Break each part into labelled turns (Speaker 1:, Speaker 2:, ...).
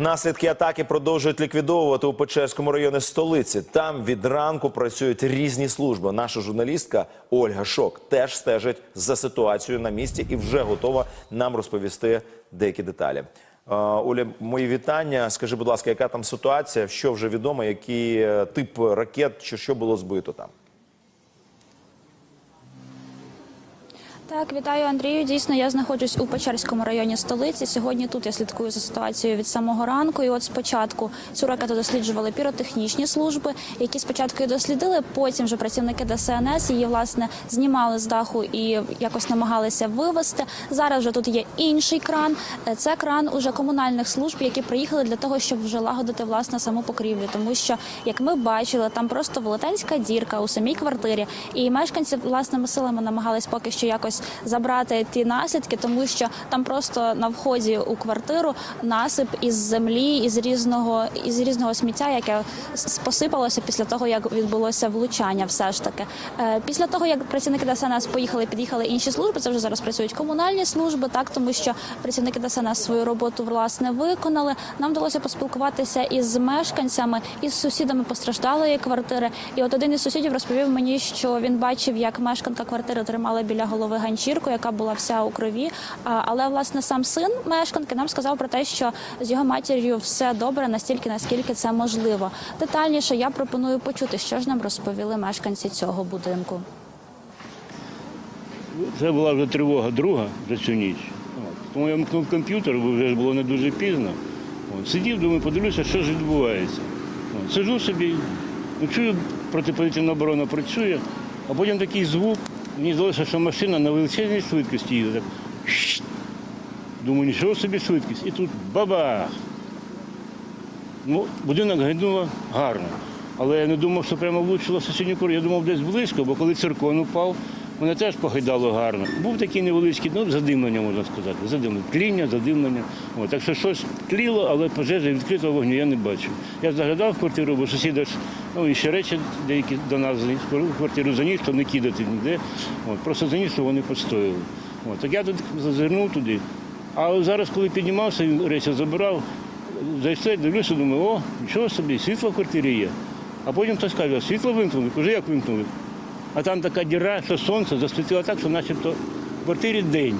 Speaker 1: Наслідки атаки продовжують ліквідовувати у Печерському районі столиці. Там від ранку працюють різні служби. Наша журналістка Ольга Шок теж стежить за ситуацією на місці і вже готова нам розповісти деякі деталі. Е, Оля, мої вітання. Скажи, будь ласка, яка там ситуація? Що вже відомо? Який е, тип ракет чи що було збито там?
Speaker 2: Так, вітаю Андрію. Дійсно, я знаходжусь у Печерському районі столиці. Сьогодні тут я слідкую за ситуацією від самого ранку. І от спочатку цю ракету досліджували піротехнічні служби, які спочатку її дослідили. Потім вже працівники ДСНС її власне знімали з даху і якось намагалися вивести. Зараз вже тут є інший кран. Е, Це кран уже комунальних служб, які приїхали для того, щоб вже лагодити власне саму покрівлю. Тому що, як ми бачили, там просто велетенська дірка у самій квартирі, і мешканці власними силами намагались поки що якось забрати ті наслідки, тому що там просто на вході у квартиру насип із землі, із різного із різного сміття, яке посипалося після того, як відбулося влучання. Все ж таки, Е, після того як працівники ДСНС поїхали, під'їхали інші служби. Це вже зараз працюють комунальні служби, так тому що працівники ДСНС свою роботу власне виконали. Нам вдалося поспілкуватися із мешканцями із сусідами постраждалої квартири. І от один із сусідів розповів мені, що він бачив, як мешканка квартири тримала біля голови ганчірку, яка була вся у крові. Але власне сам син мешканки нам сказав про те, що з його матір'ю все добре, настільки наскільки це можливо. Детальніше я пропоную почути, що ж нам розповіли мешканці цього будинку.
Speaker 3: Це була вже тривога друга за цю ніч. Тому я вмкнув комп'ютер, бо вже було не дуже пізно. Сидів, думаю, подивлюся, що ж відбувається. От. Сижу собі, ну, чую, протиповітряна оборона працює, а потім такий звук. Мені здалося, що машина на величезній швидкості їде. Так. Думаю, нічого собі швидкість. І тут бабах! Ну, будинок гайнуло гарно. Але я не думав, що прямо влучило сусідню кору. Я думав, десь близько, бо коли циркон упав, мене теж погайдало гарно. Був такий невеличкий, ну, задимлення, можна сказати. Задимлення, тління, задимлення. От, так що щось тліло, але пожежі відкритого вогню я не бачив. Я заглядав в квартиру, бо сусіда ж, ну і ще речі деякі до нас в квартиру заніс, то не кидати ніде. От, просто заніс, що вони постояли. От, так я тут зазирнув туди. А зараз, коли піднімався, речі забирав, зайшли, дивлюся, думаю, о, нічого собі, світло в квартирі є. А потім хтось каже, світло вимкнули, кажу, як вимкнули? А там така діра, що сонце засвітило так, що начебто в квартирі день.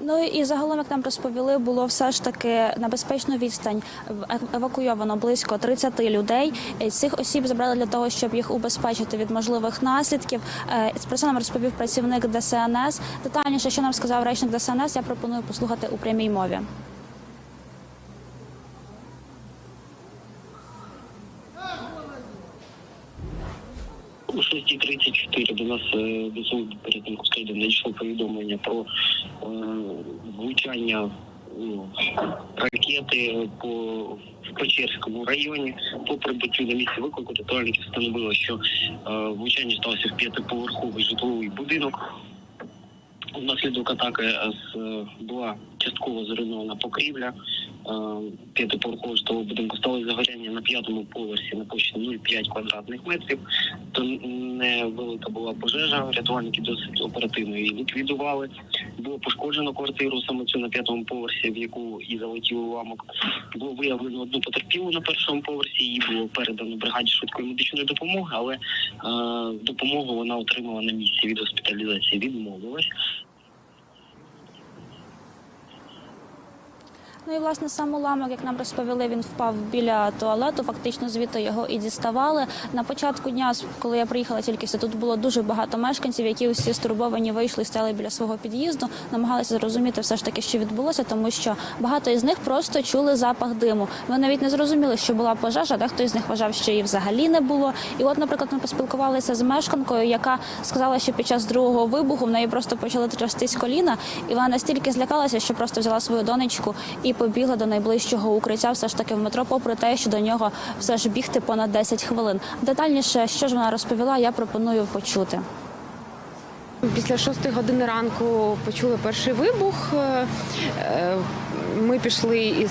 Speaker 2: Ну і загалом, як нам розповіли, було все ж таки на безпечну відстань ев- евакуйовано близько 30 людей. Е, Цих осіб забрали для того, щоб їх убезпечити від можливих наслідків. Е, Про це нам розповів працівник ДСНС. Детальніше, що нам сказав речник ДСНС, я пропоную послухати у прямій мові.
Speaker 4: У 6.34 до нас е, до служби порятунку складу надійшло повідомлення про е, влучання ну, ракети по Печерському районі. По прибуттю на місце виклику рятувальники встановили, що е, влучання сталося в п'ятиповерховий житловий будинок. Внаслідок атаки була частково зруйнована покрівля п'ятиповерхового будинку. Стало загоряння на п'ятому поверсі на площі 0,5 квадратних метрів. То невелика була пожежа. Рятувальники досить оперативно її ліквідували. Було пошкоджено квартиру саме цю на п'ятому поверсі, в яку і залетів уламок. Було виявлено одну потерпілу на першому поверсі. Її було передано бригаді швидкої медичної допомоги, але е, допомогу вона отримала на місці від госпіталізації. Відмовилась.
Speaker 2: Ну і власне сам уламок, як нам розповіли, він впав біля туалету. Фактично звідти його і діставали. На початку дня, коли я приїхала тільки сюди, тут було дуже багато мешканців, які усі стурбовані вийшли, стали біля свого під'їзду, намагалися зрозуміти все ж таки, що відбулося, тому що багато із них просто чули запах диму. Вони навіть не зрозуміли, що була пожежа. Дехто із них вважав, що її взагалі не було. І от, наприклад, ми поспілкувалися з мешканкою, яка сказала, що під час другого вибуху в неї просто почали трястись коліна, і вона настільки злякалася, що просто взяла свою донечку і побігла до найближчого укриття, все ж таки в метро, попри те, що до нього все ж бігти понад 10 хвилин. Детальніше, що ж вона розповіла, я пропоную почути.
Speaker 5: Після шостої години ранку почули перший вибух. Е, е, ми пішли із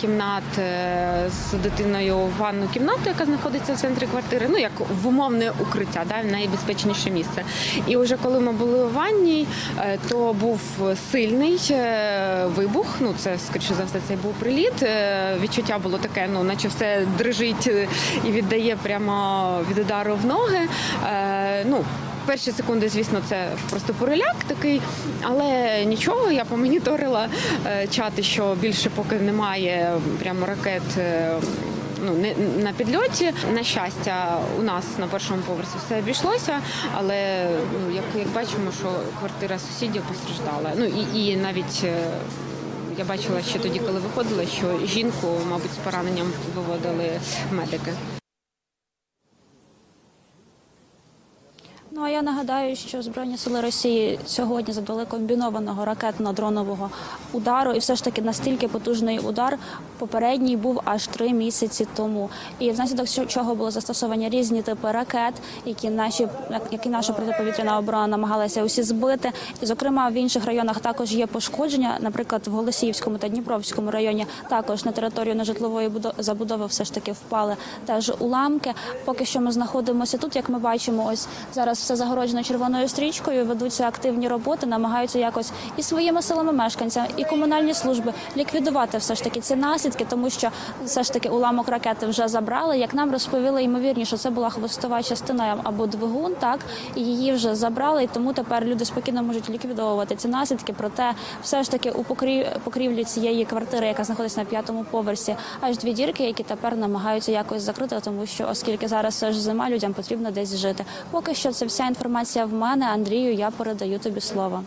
Speaker 5: кімнат е, з дитиною в ванну кімнату, яка знаходиться в центрі квартири, ну як в умовне укриття, да, найбезпечніше місце. І вже коли ми були у ванні, е, то був сильний е, вибух. Ну це скоріше за все, це був приліт. Е, Відчуття було таке, ну наче все дрижить е, і віддає прямо від удару в ноги. Е, Ну Перші секунди, звісно, це просто переляк такий, але нічого, я помоніторила е, чати, що більше поки немає прямо ракет. е, Ну, не на підльоті. На щастя, у нас на першому поверсі все обійшлося, але ну, як, як бачимо, що квартира сусідів постраждала. Ну і, і навіть е, я бачила ще тоді, коли виходила, що жінку, мабуть, з пораненням виводили медики.
Speaker 2: Ну а я нагадаю, що Збройні сили Росії сьогодні завдали комбінованого ракетно-дронового удару, і все ж таки настільки потужний удар попередній був аж три місяці тому. І внаслідок чого були застосовані різні типи ракет, які наші які наша протиповітряна оборона намагалася усі збити. І, зокрема, в інших районах також є пошкодження. Наприклад, в Голосіївському та Дніпровському районі також на територію нежитлової будо- забудови все ж таки впали теж уламки. Поки що ми знаходимося тут. Як ми бачимо, ось зараз все загороджено червоною стрічкою. Ведуться активні роботи, намагаються якось і своїми силами мешканцям, і комунальні служби ліквідувати все ж таки ці наслідки, тому що все ж таки уламок ракети вже забрали. Як нам розповіли, ймовірніше, це була хвостова частина або двигун, так і її вже забрали. І тому тепер люди спокійно можуть ліквідовувати ці наслідки. Проте, все ж таки, у покрів- покрівлі цієї квартири, яка знаходиться на п'ятому поверсі, аж дві дірки, які тепер намагаються якось закрити, тому що оскільки зараз все ж зима, людям потрібно десь жити. Поки що це вся інформація в мене. Андрію, я передаю тобі слово.